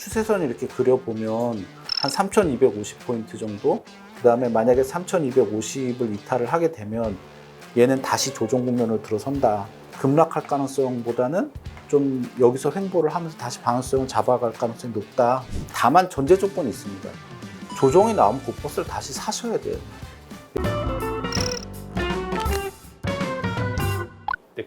추세선 이렇게 그려보면 한 3,250포인트 정도? 그 다음에 만약에 3,250을 이탈을 하게 되면 얘는 다시 조정 국면으로 들어선다. 급락할 가능성보다는 좀 여기서 횡보를 하면서 다시 방향성을 잡아갈 가능성이 높다. 다만 전제 조건이 있습니다. 조정이 나오면 고버스를 다시 사셔야 돼요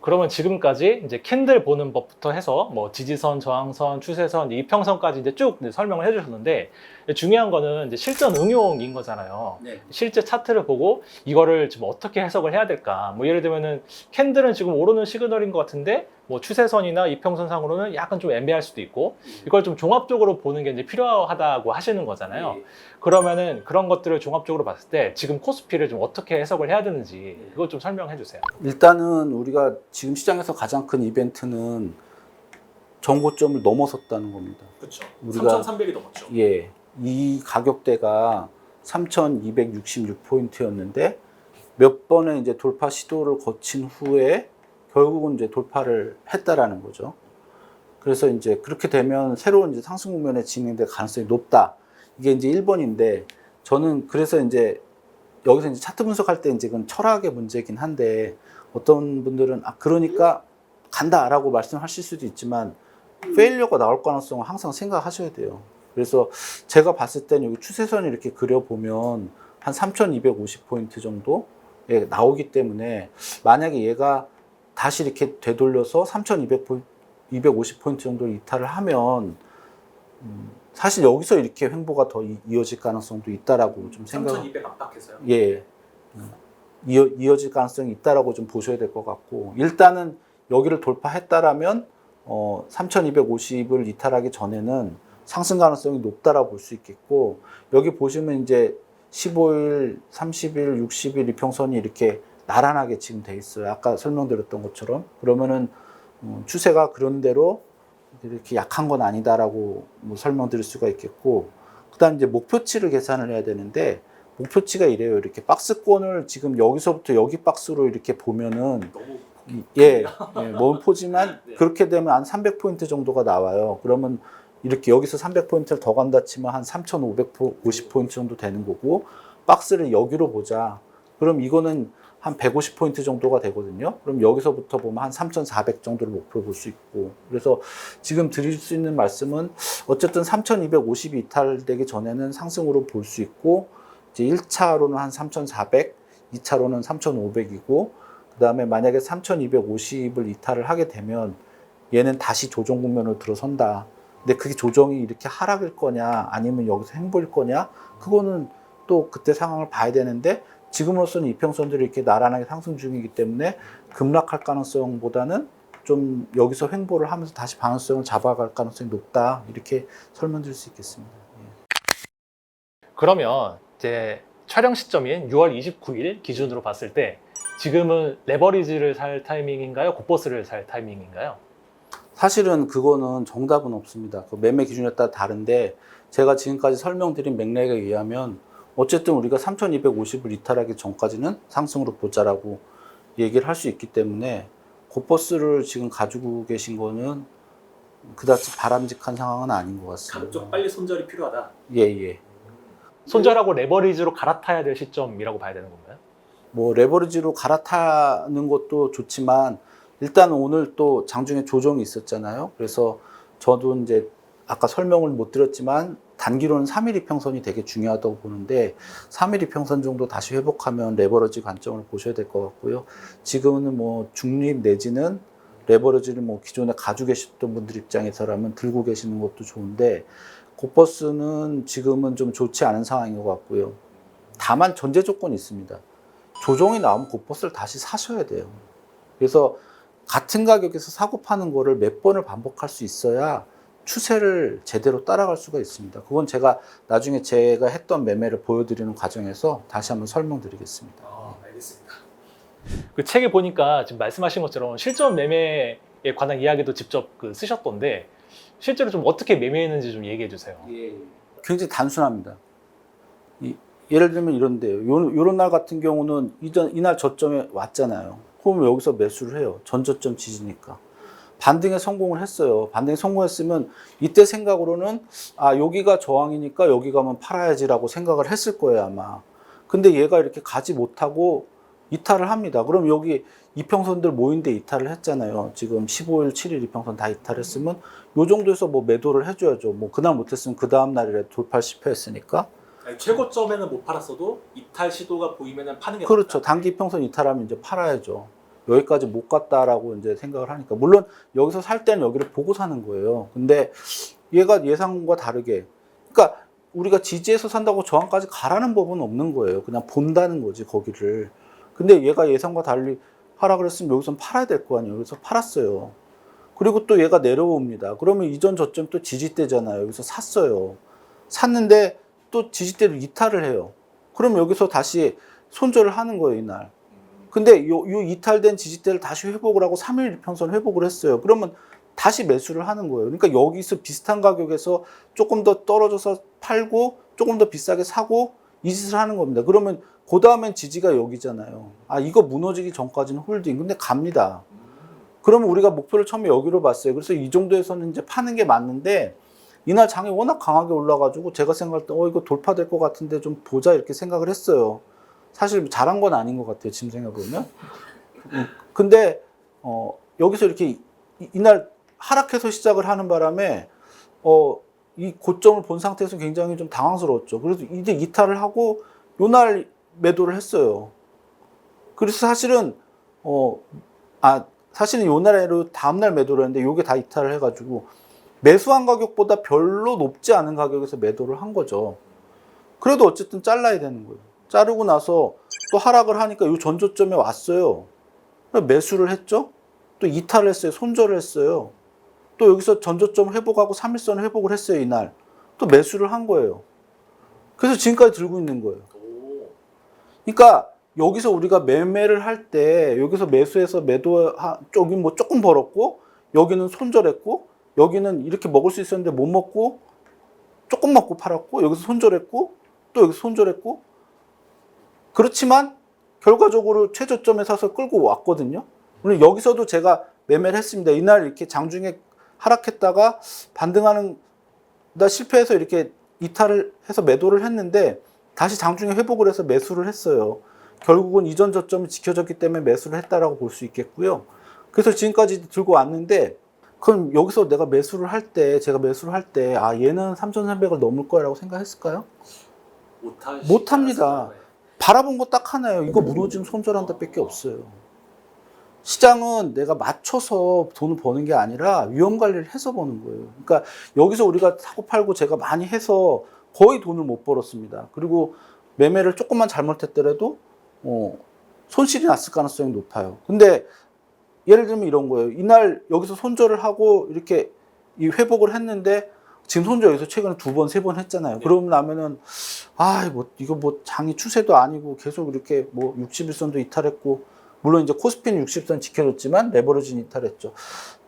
그러면 지금까지 이제 캔들 보는 법부터 해서 뭐 지지선, 저항선, 추세선, 이평선까지 이제 쭉 이제 설명을 해주셨는데 중요한 거는 이제 실전 응용인 거잖아요. 실제 차트를 보고 이거를 지금 어떻게 해석을 해야 될까? 뭐 예를 들면은 캔들은 지금 오르는 시그널인 것 같은데 뭐 추세선이나 이평선상으로는 약간 좀 애매할 수도 있고 이걸 좀 종합적으로 보는 게 이제 필요하다고 하시는 거잖아요. 그러면은 그런 것들을 종합적으로 봤을 때 지금 코스피를 좀 어떻게 해석을 해야 되는지 그걸 좀 설명해 주세요. 일단은 우리가 지금 시장에서 가장 큰 이벤트는 정고점을 넘어섰다는 겁니다. 그렇죠. 우리가- 3,300이 넘었죠. 예, 이 가격대가 3,266포인트였는데 몇 번의 이제 돌파 시도를 거친 후에 결국은 이제 돌파를 했다라는 거죠. 그래서 이제 그렇게 되면 새로운 이제 상승 국면에 진행될 가능성이 높다. 이게 이제 1번인데 저는 그래서 이제 여기서 이제 차트 분석할 때 이제 그건 철학의 문제긴 한데 어떤 분들은 아 그러니까 간다라고 말씀하실 수도 있지만 페일리어가 나올 가능성을 항상 생각하셔야 돼요. 그래서 제가 봤을 때는 여기 추세선을 이렇게 그려보면 한 3,250포인트 정도에 나오기 때문에 만약에 얘가 다시 이렇게 되돌려서 3,250포인트 정도를 이탈을 하면 음, 사실 여기서 이렇게 횡보가 더 이- 이어질 가능성도 있다라고 좀 생각. 3,200 압박해서요. 예. 음, 이어, 이어질 가능성이 있다라고 좀 보셔야 될 것 같고 일단은 여기를 돌파했다라면 어, 3,250을 이탈하기 전에는 상승 가능성이 높다라고 볼 수 있겠고 여기 보시면 이제 15일, 30일, 60일 이평선이 이렇게 나란하게 지금 돼 있어요. 아까 설명드렸던 것처럼 그러면은 음, 추세가 그런 대로 이렇게 약한 건 아니다라고 뭐 설명드릴 수가 있겠고 그다음 이제 목표치를 계산을 해야 되는데 목표치가 이래요. 이렇게 박스권을 지금 여기서부터 여기 박스로 이렇게 보면은 예, 예, 먼 포지만 네. 그렇게 되면 한 300포인트 정도가 나와요. 그러면 이렇게 여기서 300포인트를 더 간다 치면 한 3,550포인트 정도 되는 거고 박스를 여기로 보자. 그럼 이거는 한 150포인트 정도가 되거든요. 그럼 여기서부터 보면 한 3,400 정도를 목표로 볼 수 있고. 그래서 지금 드릴 수 있는 말씀은 어쨌든 3,250이 이탈되기 전에는 상승으로 볼 수 있고 이제 1차로는 한 3,400, 2차로는 3,500이고 그 다음에 만약에 3,250을 이탈을 하게 되면 얘는 다시 조정 국면으로 들어선다. 근데 그게 조정이 이렇게 하락일 거냐 아니면 여기서 행보일 거냐 그거는 또 그때 상황을 봐야 되는데 지금으로서는 이평선들이 이렇게 나란하게 상승 중이기 때문에 급락할 가능성보다는 좀 여기서 횡보를 하면서 다시 방향성을 잡아갈 가능성이 높다 이렇게 설명드릴 수 있겠습니다. 예. 그러면 이제 촬영 시점인 6월 29일 기준으로 봤을 때 지금은 레버리지를 살 타이밍인가요? 곱버스를 살 타이밍인가요? 사실은 그거는 정답은 없습니다. 그 매매 기준에 따라 다른데 제가 지금까지 설명드린 맥락에 의하면 어쨌든 우리가 3,250을 이탈하기 전까지는 상승으로 보자라고 얘기를 할 수 있기 때문에 고버스를 지금 가지고 계신 거는 그다지 바람직한 상황은 아닌 것 같습니다. 가급적 빨리 손절이 필요하다. 예, 예. 손절하고 레버리지로 갈아타야 될 시점이라고 봐야 되는 건가요? 뭐 레버리지로 갈아타는 것도 좋지만 일단 오늘 또 장중에 조정이 있었잖아요. 그래서 저도 이제 아까 설명을 못 드렸지만 단기로는 3일 이평선이 되게 중요하다고 보는데 3일 이평선 정도 다시 회복하면 레버리지 관점을 보셔야 될 것 같고요. 지금은 뭐 중립 내지는 레버리지를 뭐 기존에 가지고 계셨던 분들 입장에서라면 들고 계시는 것도 좋은데 고버스는 지금은 좀 좋지 않은 상황인 것 같고요. 다만 전제 조건이 있습니다. 조정이 나오면 고버스를 다시 사셔야 돼요. 그래서 같은 가격에서 사고 파는 거를 몇 번을 반복할 수 있어야 추세를 제대로 따라갈 수가 있습니다. 그건 제가 나중에 제가 했던 매매를 보여드리는 과정에서 다시 한번 설명드리겠습니다. 아, 알겠습니다. 그 책에 보니까 지금 말씀하신 것처럼 실전 매매에 관한 이야기도 직접 그 쓰셨던데 실제로 좀 어떻게 매매했는지 좀 얘기해 주세요. 굉장히 단순합니다. 이- 예를 들면 이런데요. 요, 요런 날 같은 경우는 이전, 이날 저점에 왔잖아요. 그러면 여기서 매수를 해요. 전저점 지지니까. 반등에 성공을 했어요. 반등에 성공했으면 이때 생각으로는 아 여기가 저항이니까 여기 가면 팔아야지라고 생각을 했을 거예요 아마. 근데 얘가 이렇게 가지 못하고 이탈을 합니다. 그럼 여기 이평선들 모인데 이탈을 했잖아요. 지금 15일, 7일 이평선 다 이탈했으면 요 정도에서 뭐 매도를 해줘야죠. 뭐 그날 못했으면 그 다음 날이라도 돌파 실패했으니까. 아니, 최고점에는 못 팔았어도 이탈 시도가 보이면은 파는 게 그렇죠. 단기 이평선 이탈하면 이제 팔아야죠. 여기까지 못 갔다라고 이제 생각을 하니까 물론 여기서 살 때는 여기를 보고 사는 거예요. 근데 얘가 예상과 다르게 그러니까 우리가 지지해서 산다고 저항까지 가라는 법은 없는 거예요. 그냥 본다는 거지 거기를. 근데 얘가 예상과 달리 하락을 했으면 여기선 팔아야 될 거 아니에요. 그래서 팔았어요. 그리고 또 얘가 내려옵니다. 그러면 이전 저점 또 지지대잖아요. 여기서 샀어요. 샀는데 또 지지대를 이탈을 해요. 그럼 여기서 다시 손절을 하는 거예요, 이날. 근데 요, 요 이탈된 지지대를 다시 회복을 하고 3일 평선 회복을 했어요. 그러면 다시 매수를 하는 거예요. 그러니까 여기서 비슷한 가격에서 조금 더 떨어져서 팔고 조금 더 비싸게 사고 이 짓을 하는 겁니다. 그러면 그 다음엔 지지가 여기잖아요. 아, 이거 무너지기 전까지는 홀딩. 근데 갑니다. 그러면 우리가 목표를 처음에 여기로 봤어요. 그래서 이 정도에서는 이제 파는 게 맞는데 이날 장이 워낙 강하게 올라가지고 제가 생각할 때 어, 이거 돌파될 것 같은데 좀 보자 이렇게 생각을 했어요. 사실 잘한 건 아닌 것 같아요. 지금 생각해보면. 음, 근데 어, 여기서 이렇게 이- 이날 하락해서 시작을 하는 바람에 어, 이 고점을 본 상태에서 굉장히 좀 당황스러웠죠. 그래서 이제 이탈을 하고 요날 매도를 했어요. 그래서 사실은 어, 아 사실은 요날에로 다음날 매도를 했는데 요게 다 이탈을 해가지고 매수한 가격보다 별로 높지 않은 가격에서 매도를 한 거죠. 그래도 어쨌든 잘라야 되는 거예요. 자르고 나서 또 하락을 하니까 요 전조점에 왔어요. 매수를 했죠. 또 이탈을 했어요. 손절을 했어요. 또 여기서 전조점 회복하고 3일선 회복을 했어요. 이날. 또 매수를 한 거예요. 그래서 지금까지 들고 있는 거예요. 오. 그러니까 여기서 우리가 매매를 할 때 여기서 매수해서 매도 하- 쪽이 뭐 조금 벌었고 여기는 손절했고 여기는 이렇게 먹을 수 있었는데 못 먹고 조금 먹고 팔았고 여기서 손절했고 또 여기서 손절했고 그렇지만 결과적으로 최저점에 사서 끌고 왔거든요. 물론 여기서도 제가 매매를 했습니다. 이날 이렇게 장중에 하락했다가 반등하는 다 실패해서 이렇게 이탈을 해서 매도를 했는데 다시 장중에 회복을 해서 매수를 했어요. 결국은 이전 저점이 지켜졌기 때문에 매수를 했다라고 볼 수 있겠고요. 그래서 지금까지 들고 왔는데 그럼 여기서 내가 매수를 할 때 제가 매수를 할 때 아 얘는 3,300을 넘을 거라고 생각했을까요? 못하 못합니다. 바라본 거 딱 하나예요. 이거 무너지면 손절한다 밖에 없어요. 시장은 내가 맞춰서 돈을 버는 게 아니라 위험 관리를 해서 버는 거예요. 그러니까 여기서 우리가 사고 팔고 제가 많이 해서 거의 돈을 못 벌었습니다. 그리고 매매를 조금만 잘못했더라도 어, 손실이 났을 가능성이 높아요. 근데 예를 들면 이런 거예요. 이날 여기서 손절을 하고 이렇게 이 회복을 했는데 지금 손절 여기서 최근에 두 번, 세 번 했잖아요. 네. 그러면 나면은 아, 뭐 이거 뭐 장이 추세도 아니고 계속 이렇게 뭐 61선도 이탈했고 물론 이제 코스피는 60선 지켜줬지만 레버리지는 이탈했죠.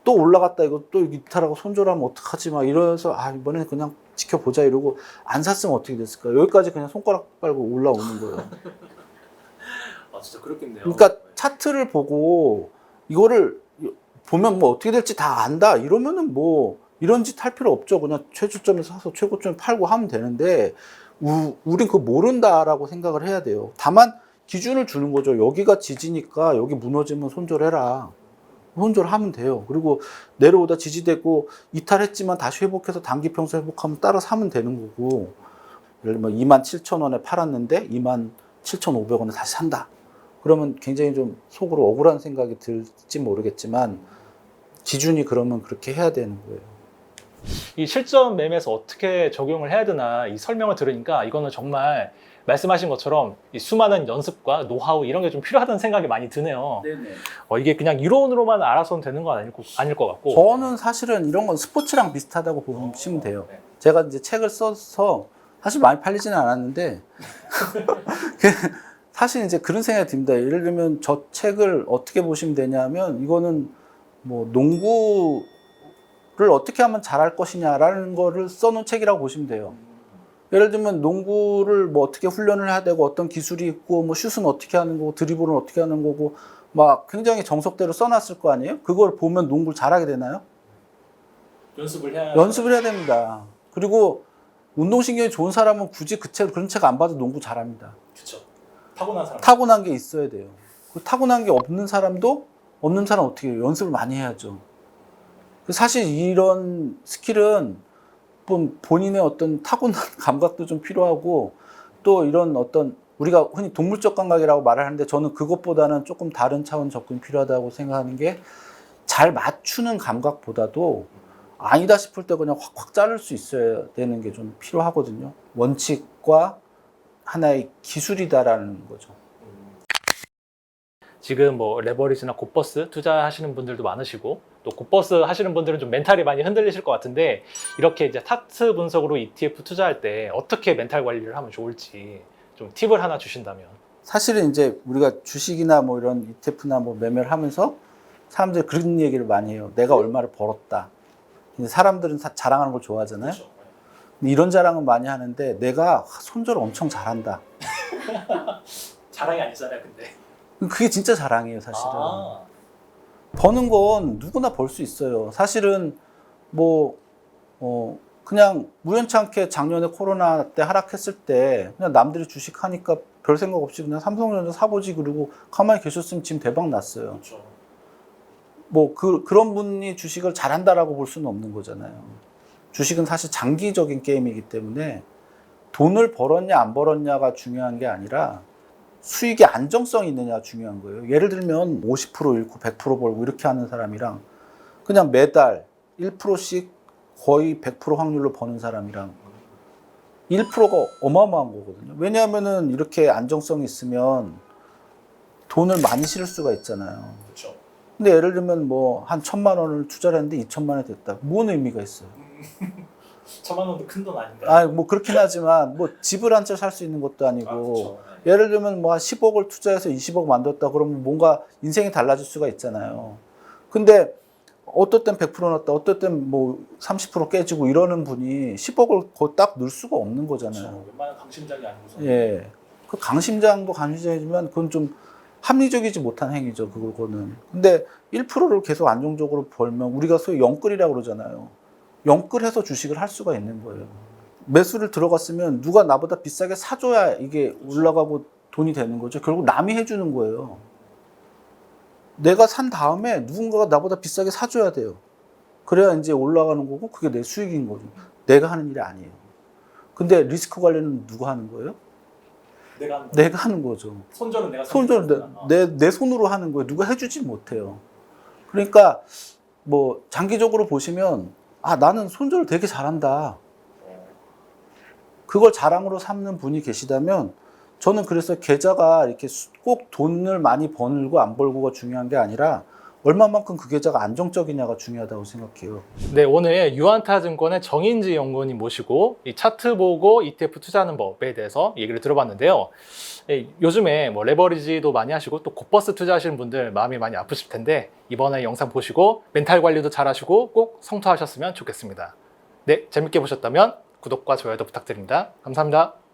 또 올라갔다 이거 또 이탈하고 손절하면 어떡하지 막 이러면서 아 이번에는 그냥 지켜보자 이러고 안 샀으면 어떻게 됐을까 여기까지 그냥 손가락 빨고 올라오는 거예요. 아 진짜 그렇겠네요. 그러니까 네. 차트를 보고 이거를 보면 뭐 어떻게 될지 다 안다 이러면은 뭐 이런 짓 할 필요 없죠. 그냥 최저점에 사서 최고점에 팔고 하면 되는데 우, 우린 그거 모른다라고 생각을 해야 돼요. 다만 기준을 주는 거죠. 여기가 지지니까 여기 무너지면 손절해라. 손절하면 돼요. 그리고 내려오다 지지되고 이탈했지만 다시 회복해서 단기 평소 회복하면 따라 사면 되는 거고 예를 들면 2만 7천 원에 팔았는데 2만 7,500원에 다시 산다. 그러면 굉장히 좀 속으로 억울한 생각이 들지 모르겠지만 기준이 그러면 그렇게 해야 되는 거예요. 이 실전 매매에서 어떻게 적용을 해야 되나 이 설명을 들으니까 이거는 정말 말씀하신 것처럼 이 수많은 연습과 노하우 이런 게 좀 필요하다는 생각이 많이 드네요. 네네. 어, 이게 그냥 이론으로만 알아서는 되는 건 아닐, 거- 아닐 것 같고. 저는 사실은 이런 건 스포츠랑 비슷하다고 보시면 돼요. 네. 제가 이제 책을 써서 사실 많이 팔리지는 않았는데 그 사실 이제 그런 생각이 듭니다. 예를 들면 저 책을 어떻게 보시면 되냐면 이거는 뭐 농구 를 어떻게 하면 잘할 것이냐라는 거를 써놓은 책이라고 보시면 돼요. 예를 들면 농구를 뭐 어떻게 훈련을 해야 되고 어떤 기술이 있고 뭐 슛은 어떻게 하는 거고 드리블은 어떻게 하는 거고 막 굉장히 정석대로 써놨을 거 아니에요? 그걸 보면 농구를 잘하게 되나요? 연습을 해야 연습을 해야 됩니다. 그리고 운동신경이 좋은 사람은 굳이 그 책, 그런 책 안 봐도 농구 잘합니다. 그렇죠. 타고난 사람. 타고난 게 있어야 돼요. 그 타고난 게 없는 사람도 없는 사람 어떻게 해요? 연습을 많이 해야죠. 그 사실 이런 스킬은 본- 본인의 어떤 타고난 감각도 좀 필요하고 또 이런 어떤 우리가 흔히 동물적 감각이라고 말을 하는데 저는 그것보다는 조금 다른 차원 접근이 필요하다고 생각하는 게 잘 맞추는 감각보다도 아니다 싶을 때 그냥 확확 자를 수 있어야 되는 게 좀 필요하거든요. 원칙과 하나의 기술이다라는 거죠. 지금 뭐 레버리지나 곱버스 투자하시는 분들도 많으시고 또 곱버스 하시는 분들은 좀 멘탈이 많이 흔들리실 것 같은데 이렇게 이제 타트 분석으로 ETF 투자할 때 어떻게 멘탈 관리를 하면 좋을지 좀 팁을 하나 주신다면 사실은 이제 우리가 주식이나 뭐 이런 ETF나 뭐 매매를 하면서 사람들이 그런 얘기를 많이 해요. 내가 얼마를 벌었다. 근데 사람들은 다 자랑하는 걸 좋아하잖아요. 그렇죠. 근데 이런 자랑은 많이 하는데 내가 손절 엄청 잘한다. 자랑이 아니잖아요, 근데. 그게 진짜 자랑이에요, 사실은. 아, 버는 건 누구나 벌 수 있어요. 사실은 뭐, 어, 그냥 우연찮게 작년에 코로나 때 하락했을 때 그냥 남들이 주식 하니까 별 생각 없이 그냥 삼성전자 사보지 그러고 가만히 계셨으면 지금 대박 났어요. 그렇죠. 뭐 그, 그런 분이 주식을 잘한다라고 볼 수는 없는 거잖아요. 주식은 사실 장기적인 게임이기 때문에 돈을 벌었냐 안 벌었냐가 중요한 게 아니라 수익의 안정성이 있느냐가 중요한 거예요. 예를 들면 50% 잃고 100% 벌고 이렇게 하는 사람이랑 그냥 매달 1%씩 거의 100% 확률로 버는 사람이랑 1%가 어마어마한 거거든요. 왜냐하면은 이렇게 안정성이 있으면 돈을 많이 실을 수가 있잖아요. 그렇죠. 근데 예를 들면 뭐 한 천만 원을 투자를 했는데 이천만 원이 됐다. 뭔 의미가 있어요? 천만 원도 큰 돈 아닌가요? 아, 뭐 그렇긴 하지만 뭐 집을 한 채 살 수 있는 것도 아니고 아, 그렇죠. 네. 예를 들면 뭐 한 10억을 투자해서 20억 만들었다 그러면 뭔가 인생이 달라질 수가 있잖아요. 근데 어떨 땐 100% 넣었다, 어떨 땐뭐 30% 깨지고 이러는 분이 10억을 거기 딱 넣을 수가 없는 거잖아요. 그렇죠. 웬만한 강심장이 아니고서. 예. 그 강심장도 강심장이지만 그건 좀 합리적이지 못한 행위죠, 그거는. 근데 1%를 계속 안정적으로 벌면 우리가 소위 영끌이라고 그러잖아요. 영끌해서 주식을 할 수가 있는 거예요. 매수를 들어갔으면 누가 나보다 비싸게 사줘야 이게 올라가고 돈이 되는 거죠. 결국 남이 해주는 거예요. 내가 산 다음에 누군가가 나보다 비싸게 사줘야 돼요. 그래야 이제 올라가는 거고 그게 내 수익인 거죠. 내가 하는 일이 아니에요. 근데 리스크 관리는 누가 하는 거예요? 내가 하는 거. 내가 하는 거죠. 손절은 내가 손절 선택했구나. 내, 내, 내 손으로 하는 거예요. 누가 해주지 못해요. 그러니까 뭐 장기적으로 보시면 아 나는 손절을 되게 잘한다. 어. 그걸 자랑으로 삼는 분이 계시다면 저는 그래서 계좌가 이렇게 수- 꼭 돈을 많이 벌고 안 벌고가 중요한 게 아니라 얼마만큼 그 계좌가 안정적이냐가 중요하다고 생각해요. 네, 오늘 유한타증권의 정인지 연구원님 모시고 이 차트 보고 ETF 투자하는 법에 대해서 얘기를 들어봤는데요. 예, 요즘에 뭐 레버리지도 많이 하시고 또 곱버스 투자하시는 분들 마음이 많이 아프실 텐데 이번에 영상 보시고 멘탈 관리도 잘 하시고 꼭 성투하셨으면 좋겠습니다. 네, 재밌게 보셨다면 구독과 좋아요도 부탁드립니다. 감사합니다.